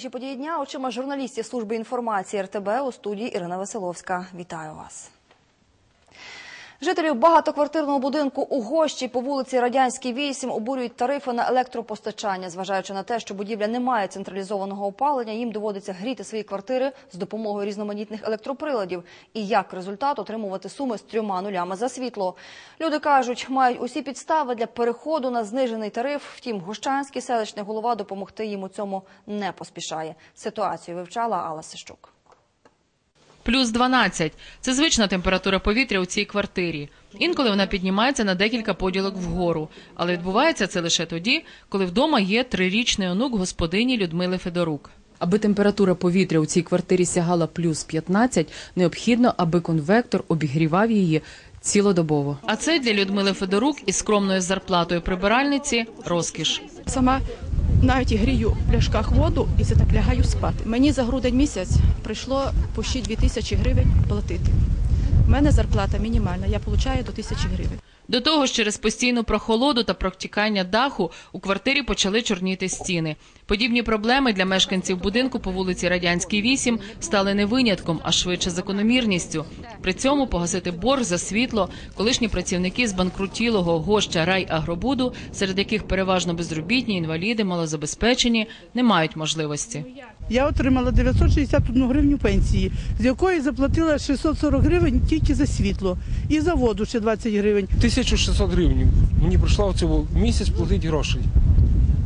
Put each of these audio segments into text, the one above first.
Найважливіші події дня очима журналістів служби інформації РТБ у студії Ірина Василовська. Вітаю вас. Жителів багатоквартирного будинку у Гощі по вулиці Радянській 8 обурюють тарифи на електропостачання. Зважаючи на те, що будівля не має централізованого опалення, їм доводиться гріти свої квартири з допомогою різноманітних електроприладів. І як результат отримувати суми з трьома нулями за світло. Люди кажуть, мають усі підстави для переходу на знижений тариф. Втім, Гощанський селищний голова допомогти їм у цьому не поспішає. Ситуацію вивчала Алла Сищук. Плюс 12 – це звична температура повітря у цій квартирі. Інколи вона піднімається на декілька поділок вгору. Але відбувається це лише тоді, коли вдома є трирічний онук господині Людмили Федорук. Аби температура повітря у цій квартирі сягала плюс 15, необхідно, аби конвектор обігрівав її цілодобово. А це для Людмили Федорук із скромною зарплатою прибиральниці – розкіш. Сама навіть грію в пляшках воду і це так лягаю спати. Мені за грудень місяць прийшло по ще 2 тисячі гривень платити. У мене зарплата мінімальна, я отримую до тисячі гривень. До того ж, через постійну прохолоду та протікання даху у квартирі почали чорніти стіни. Подібні проблеми для мешканців будинку по вулиці Радянській 8 стали не винятком, а швидше закономірністю. При цьому погасити борг за світло колишні працівники з банкрутілого гоща райагробуду, серед яких переважно безробітні, інваліди, малозабезпечені, не мають можливості. Я отримала 961 гривню пенсії, з якої заплатила 640 гривень тільки за світло і за воду ще 20 гривень. 1600 гривень. Мені прийшла в цьому місяць платити грошей.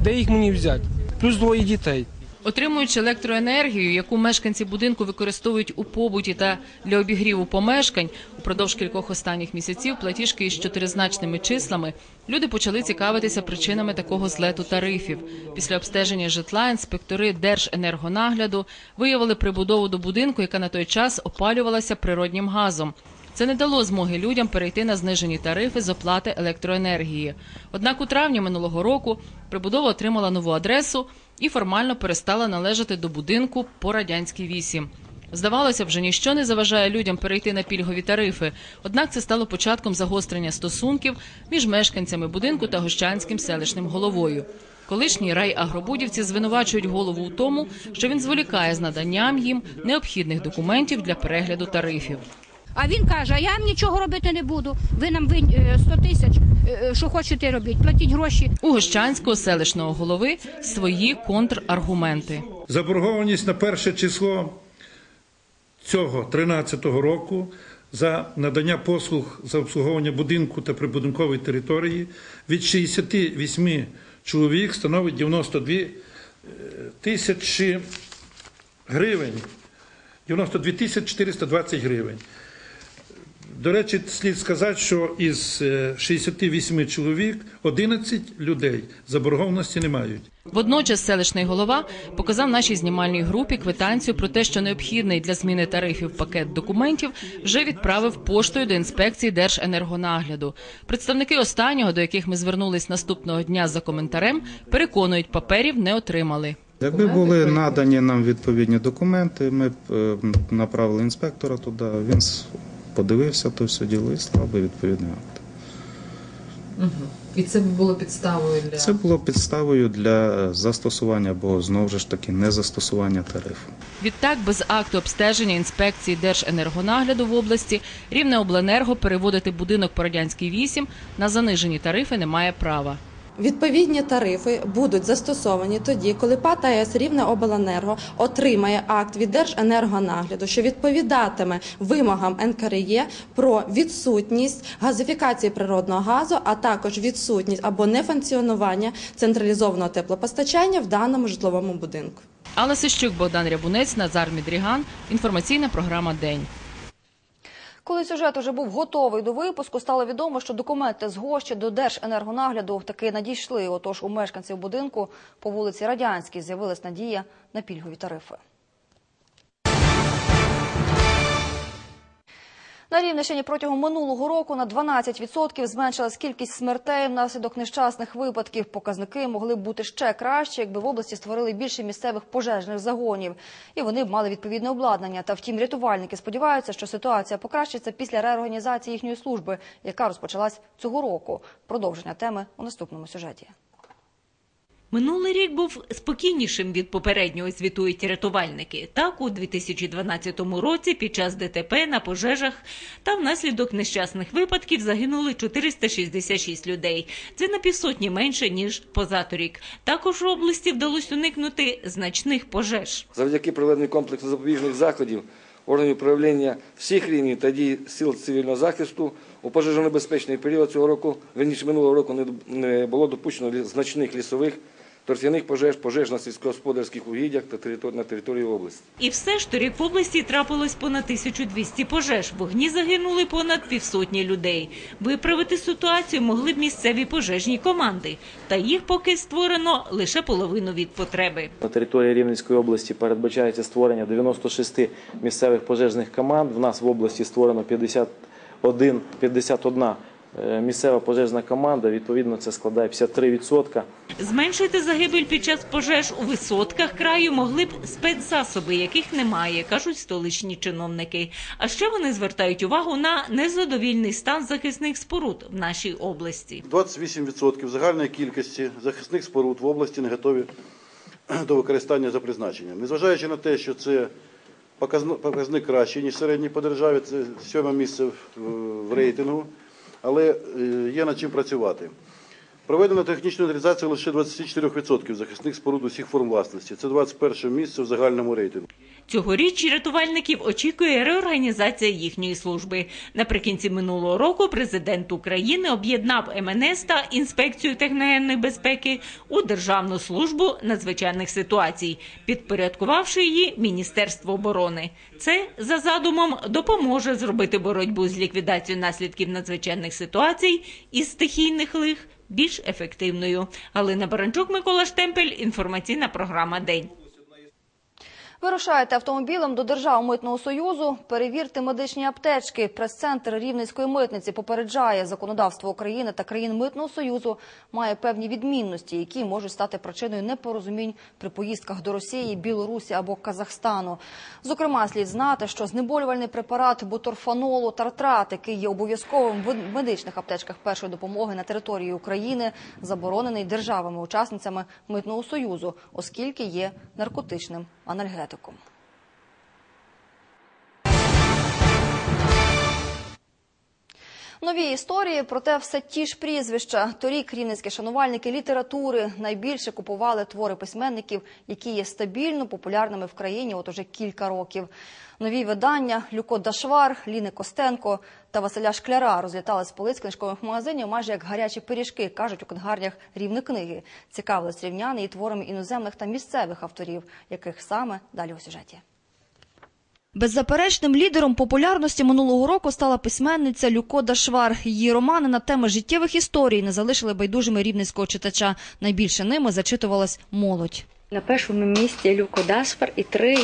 Де їх мені взяти? Плюс двоє дітей. Отримуючи електроенергію, яку мешканці будинку використовують у побуті та для обігріву помешкань, упродовж кількох останніх місяців платіжки із чотиризначними числами, люди почали цікавитися причинами такого злету тарифів. Після обстеження житла інспектори Держенергонагляду виявили прибудову до будинку, яка на той час опалювалася природнім газом. Це не дало змоги людям перейти на знижені тарифи з оплати електроенергії. Однак у травні минулого року прибудова отримала нову адресу і формально перестала належати до будинку по радянській 8. Здавалося, вже ніщо не заважає людям перейти на пільгові тарифи. Однак це стало початком загострення стосунків між мешканцями будинку та гощанським селищним головою. Колишні райагробудівці звинувачують голову у тому, що він зволікає з наданням їм необхідних документів для перегляду тарифів. А він каже, а я нічого робити не буду. Ви нам винь е, 100 тисяч, е, що хочете робіть, платіть гроші. У гощанського селищного голови свої контраргументи. Заборгованість на перше число цього 13-го року за надання послуг за обслуговування будинку та прибудинкової території від 68 чоловік становить 92 е, тисячі гривень. 92 тисячі 420 гривень. До речі, слід сказати, що із е, 68 чоловік 11 людей заборгованості не мають. Водночас селищний голова показав нашій знімальній групі квитанцію про те, що необхідний для зміни тарифів пакет документів вже відправив поштою до інспекції Держенергонагляду. Представники останнього, до яких ми звернулись наступного дня за коментарем, переконують, паперів не отримали. Якби були надані нам відповідні документи, ми б е, направили інспектора туди, він подивився то все діло і відповідний акт. І це було підставою для Це було підставою для е, застосування або знову ж таки незастосування тарифу. Відтак, без акту обстеження інспекції Держенергонагляду в області Рівнеобленерго переводити будинок по радянській 8 на занижені тарифи не має права. Відповідні тарифи будуть застосовані тоді, коли ПАТ АЕС Рівне Обленерго отримає акт від Держенергонагляду, що відповідатиме вимогам НКРЄ про відсутність газифікації природного газу, а також відсутність або нефункціонування централізованого теплопостачання в даному житловому будинку. Алла Сищук, Богдан Рябунець, Назар Мідріган. Інформаційна програма День. Коли сюжет уже був готовий до випуску, стало відомо, що документи з гощі до Держенергонагляду таки надійшли. Отож, у мешканців будинку по вулиці Радянській з'явилась надія на пільгові тарифи. На Рівненщині протягом минулого року на 12% зменшилась кількість смертей внаслідок нещасних випадків. Показники могли б бути ще краще, якби в області створили більше місцевих пожежних загонів. І вони б мали відповідне обладнання. Та втім, рятувальники сподіваються, що ситуація покращиться після реорганізації їхньої служби, яка розпочалась цього року. Продовження теми у наступному сюжеті. Минулий рік був спокійнішим від попереднього, звітують рятувальники. Так, у 2012 році під час ДТП на пожежах та внаслідок нещасних випадків загинули 466 людей. Це на півсотні менше, ніж позаторік. Також в області вдалося уникнути значних пожеж. Завдяки проведенню комплексу запобіжних заходів органів управління всіх рівнів та дій сил цивільного захисту у пожежонебезпечний період цього року, верніше минулого року, не- було допущено значних лісових, торфяних пожеж, пожеж на сільськогосподарських угіддях та на території області. І все ж торік в області трапилось понад 1200 пожеж. Вогні загинули понад півсотні людей. Виправити ситуацію могли б місцеві пожежні команди. Та їх поки створено лише половину від потреби. На території Рівненської області передбачається створення 96 місцевих пожежних команд. В нас в області створено 51, 51 е, місцева пожежна команда. Відповідно, це складає 53%. Зменшити загибель під час пожеж у висотках краю могли б спецзасоби, яких немає, кажуть столичні чиновники. А ще вони звертають увагу на незадовільний стан захисних споруд в нашій області. 28% загальної кількості захисних споруд в області не готові до використання за призначенням. Незважаючи на те, що це показник кращий, ніж середній по державі, це сьоме місце в, в рейтингу, але е, є над чим працювати. Проведено технічну інвентаризацію лише 24% захисних споруд усіх форм власності. Це 21 місце в загальному рейтингу. Цьогоріч рятувальників очікує реорганізація їхньої служби. Наприкінці минулого року президент України об'єднав МНС та інспекцію техногенної безпеки у Державну службу надзвичайних ситуацій, підпорядкувавши її Міністерству оборони. Це за задумом допоможе зробити боротьбу з ліквідацією наслідків надзвичайних ситуацій і стихійних лих більш ефективною. Галина Баранчук, Микола Штемпель. Інформаційна програма День. Вирушаєте автомобілем до Державного митного союзу. Перевірте медичні аптечки. Прес-центр Рівненської митниці попереджає законодавство України та країн митного союзу має певні відмінності, які можуть стати причиною непорозумінь при поїздках до Росії, Білорусі або Казахстану. Зокрема, слід знати, що знеболювальний препарат буторфанолу тартрат, який є обов'язковим в медичних аптечках першої допомоги на території України, заборонений державами-учасницями митного союзу, оскільки є наркотичним tanto como. Нові історії, проте все ті ж прізвища. Торік рівненські шанувальники літератури найбільше купували твори письменників, які є стабільно популярними в країні от уже кілька років. Нові видання Люко Дашвар, Ліни Костенко та Василя Шкляра розлітали з полиць книжкових магазинів майже як гарячі пиріжки, кажуть у книгарнях рівне книги. Цікавились рівняни і творами іноземних та місцевих авторів, яких саме далі у сюжеті. Беззаперечним лідером популярності минулого року стала письменниця Люко Дашвар. Її романи на теми життєвих історій не залишили байдужими рівненського читача. Найбільше ними зачитувалась молодь. На першому місці Люко Дашфар і три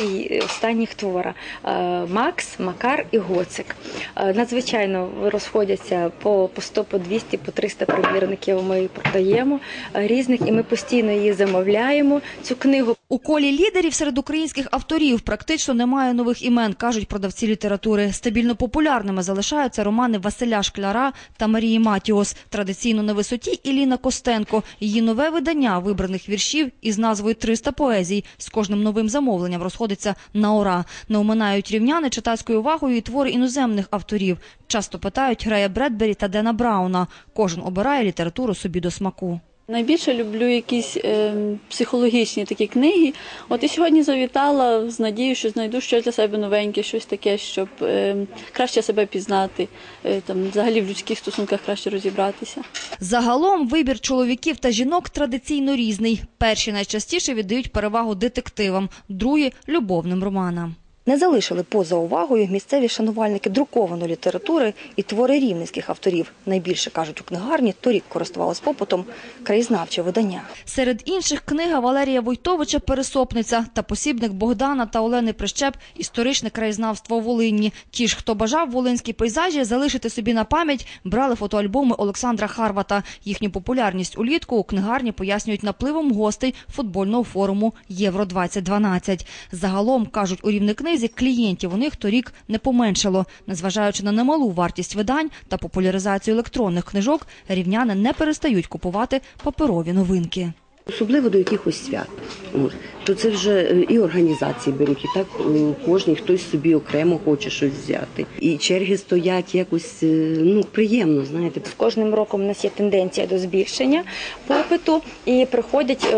останніх твора Е, Макс, Макар і Гоцик. Е, Надзвичайно розходяться по, по 100, по 200, по 300 примірників ми продаємо е, різних, і ми постійно її замовляємо. Цю книгу У колі лідерів серед українських авторів практично немає нових імен, кажуть продавці літератури. Стабільно популярними залишаються романи Василя Шкляра та Марії Матіос. Традиційно на висоті Іліна Костенко. Її нове видання вибраних віршів із назвою «300 поезій з кожним новим замовленням розходиться на ура. Не оминають рівняни читацькою увагою і твори іноземних авторів. Часто питають Грея Бредбері та Дена Брауна. Кожен обирає літературу собі до смаку. Найбільше люблю якісь е, психологічні такі книги. От і сьогодні завітала з надією, що знайду щось для себе новеньке, щось таке, щоб е, краще себе пізнати, е, там взагалі в людських стосунках краще розібратися. Загалом вибір чоловіків та жінок традиційно різний. Перші найчастіше віддають перевагу детективам, другі – любовним романам. Не залишили поза увагою місцеві шанувальники друкованої літератури і твори рівненських авторів. Найбільше, кажуть у книгарні, торік користувалось попитом краєзнавче видання. Серед інших книга Валерія Войтовича «Пересопниця» та посібник Богдана та Олени Прищеп «Історичне краєзнавство Волинні». Ті ж, хто бажав волинські пейзажі залишити собі на пам'ять, брали фотоальбоми Олександра Харвата. Їхню популярність улітку у книгарні пояснюють напливом гостей футбольного форуму «Євро-2012». Загалом, кажуть у рівне книзі, клієнтів у них торік не поменшало. Незважаючи на немалу вартість видань та популяризацію електронних книжок, рівняни не перестають купувати паперові новинки. Особливо до якихось свят. От. То це вже е, і організації беруть, і так е, кожен хтось собі окремо хоче щось взяти. І черги стоять якось е, ну приємно, знаєте. З кожним роком у нас є тенденція до збільшення попиту і приходять,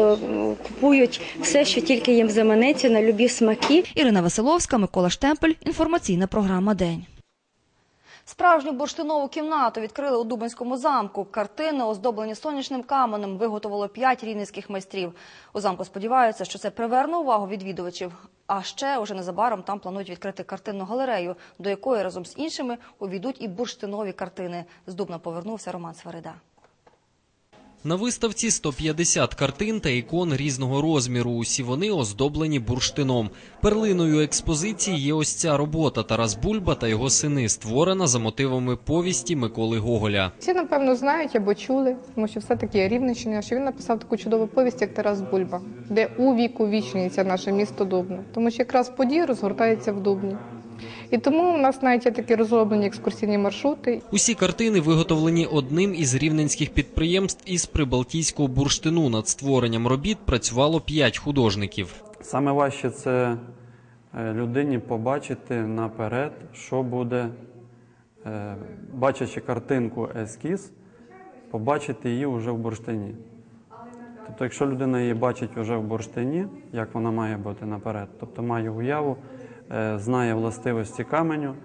купують все, що тільки їм заманеться на любі смаки. Ірина Василовська, Микола Штемпель. Інформаційна програма День. Справжню бурштинову кімнату відкрили у Дубинському замку. Картини, оздоблені сонячним каменем, виготовило п'ять рівненських майстрів. У замку сподіваються, що це приверне увагу відвідувачів. А ще уже незабаром там планують відкрити картинну галерею, до якої разом з іншими увійдуть і бурштинові картини. З Дубна повернувся Роман Сварида. На виставці 150 картин та ікон різного розміру. Усі вони оздоблені бурштином. Перлиною експозиції є ось ця робота Тарас Бульба та його сини, створена за мотивами повісті Миколи Гоголя. Всі, напевно, знають або чули, тому що все-таки Рівненщина, що він написав таку чудову повість, як Тарас Бульба, де у віку вічнюється наше місто Дубно. Тому що якраз події розгортаються в Дубні. І тому у нас навіть є такі розроблені екскурсійні маршрути. Усі картини виготовлені одним із рівненських підприємств із прибалтійського бурштину. Над створенням робіт працювало п'ять художників. Саме важче це е, людині побачити наперед, що буде, е, бачачи картинку ескіз, побачити її вже в бурштині. Тобто, якщо людина її бачить вже в бурштині, як вона має бути наперед, тобто має уяву, знає властивості каменю,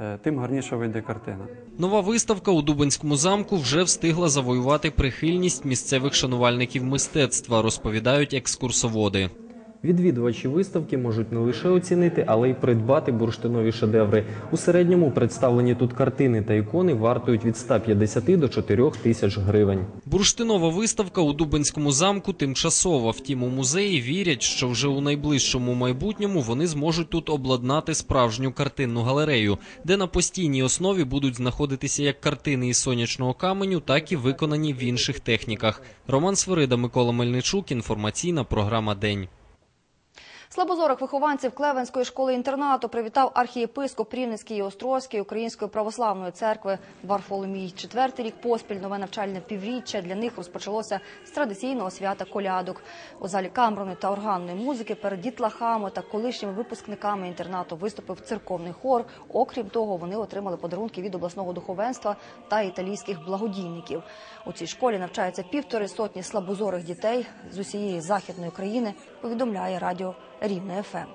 е, тим гарніше вийде картина. Нова виставка у Дубинському замку вже встигла завоювати прихильність місцевих шанувальників мистецтва, розповідають екскурсоводи. Відвідувачі виставки можуть не лише оцінити, але й придбати бурштинові шедеври. У середньому представлені тут картини та ікони вартують від 150 до 4 тисяч гривень. Бурштинова виставка у Дубинському замку тимчасова. Втім, у музеї вірять, що вже у найближчому майбутньому вони зможуть тут обладнати справжню картинну галерею, де на постійній основі будуть знаходитися як картини із сонячного каменю, так і виконані в інших техніках. Роман Свирида, Микола Мельничук. Інформаційна програма День. Слабозорих вихованців Клевенської школи-інтернату привітав архієпископ Рівненський і Острозький Української православної церкви Варфоломій. Четвертий рік поспіль нове навчальне півріччя для них розпочалося з традиційного свята колядок. У залі камерної та органної музики перед дітлахами та колишніми випускниками інтернату виступив церковний хор. Окрім того, вони отримали подарунки від обласного духовенства та італійських благодійників. У цій школі навчаються півтори сотні слабозорих дітей з усієї західної країни. Повідомляє радіо Рівне ФМ.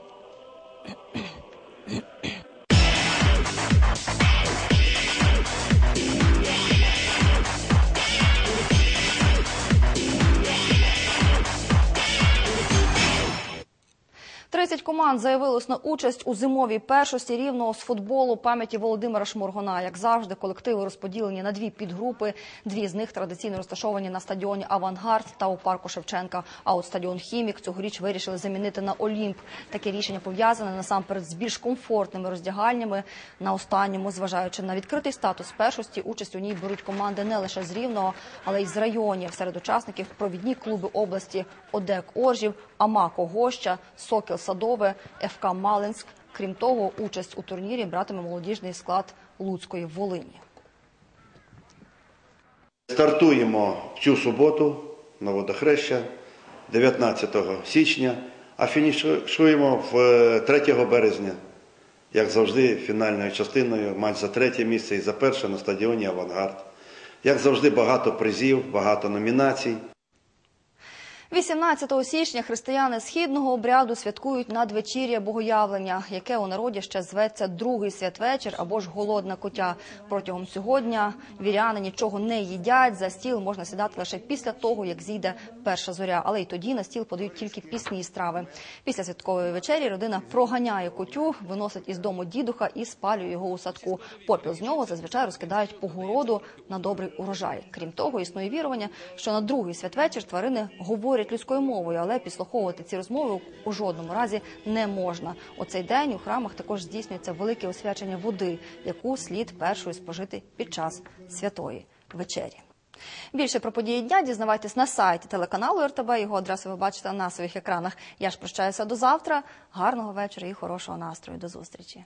Тридцять команд заявилось на участь у зимовій першості рівного з футболу пам'яті Володимира Шморгона. Як завжди, колективи розподілені на дві підгрупи. Дві з них традиційно розташовані на стадіоні Авангард та у парку Шевченка. А от стадіон Хімік цьогоріч вирішили замінити на Олімп. Таке рішення пов'язане насамперед з більш комфортними роздягальнями. На останньому, зважаючи на відкритий статус першості, участь у ній беруть команди не лише з Рівного, але й з районів. Серед учасників провідні клуби області ОДЕК Оржів, Амако Гоща, Сокіл Садове, ФК Малинськ. Крім того, участь у турнірі братиме молодіжний склад Луцької Волині. Стартуємо в цю суботу на водохреща 19 січня, а фінішуємо в е, 3 березня. Як завжди, фінальною частиною матч за третє місце і за перше на стадіоні Авангард. Як завжди, багато призів, багато номінацій. 18 січня християни східного обряду святкують надвечір'я богоявлення, яке у народі ще зветься другий святвечір або ж голодна котя. Протягом сьогодні віряни нічого не їдять. За стіл можна сідати лише після того, як зійде перша зоря. Але й тоді на стіл подають тільки пісні страви. Після святкової вечері родина проганяє котю, виносить із дому дідуха і спалює його у садку. Попіл з нього зазвичай розкидають по городу на добрий урожай. Крім того, існує вірування, що на другий святвечір тварини говорять людською мовою, але підслуховувати ці розмови у жодному разі не можна. У цей день у храмах також здійснюється велике освячення води, яку слід першою спожити під час святої вечері. Більше про події дня дізнавайтесь на сайті телеканалу РТБ. Його адресу ви бачите на своїх екранах. Я ж прощаюся до завтра. Гарного вечора і хорошого настрою. До зустрічі.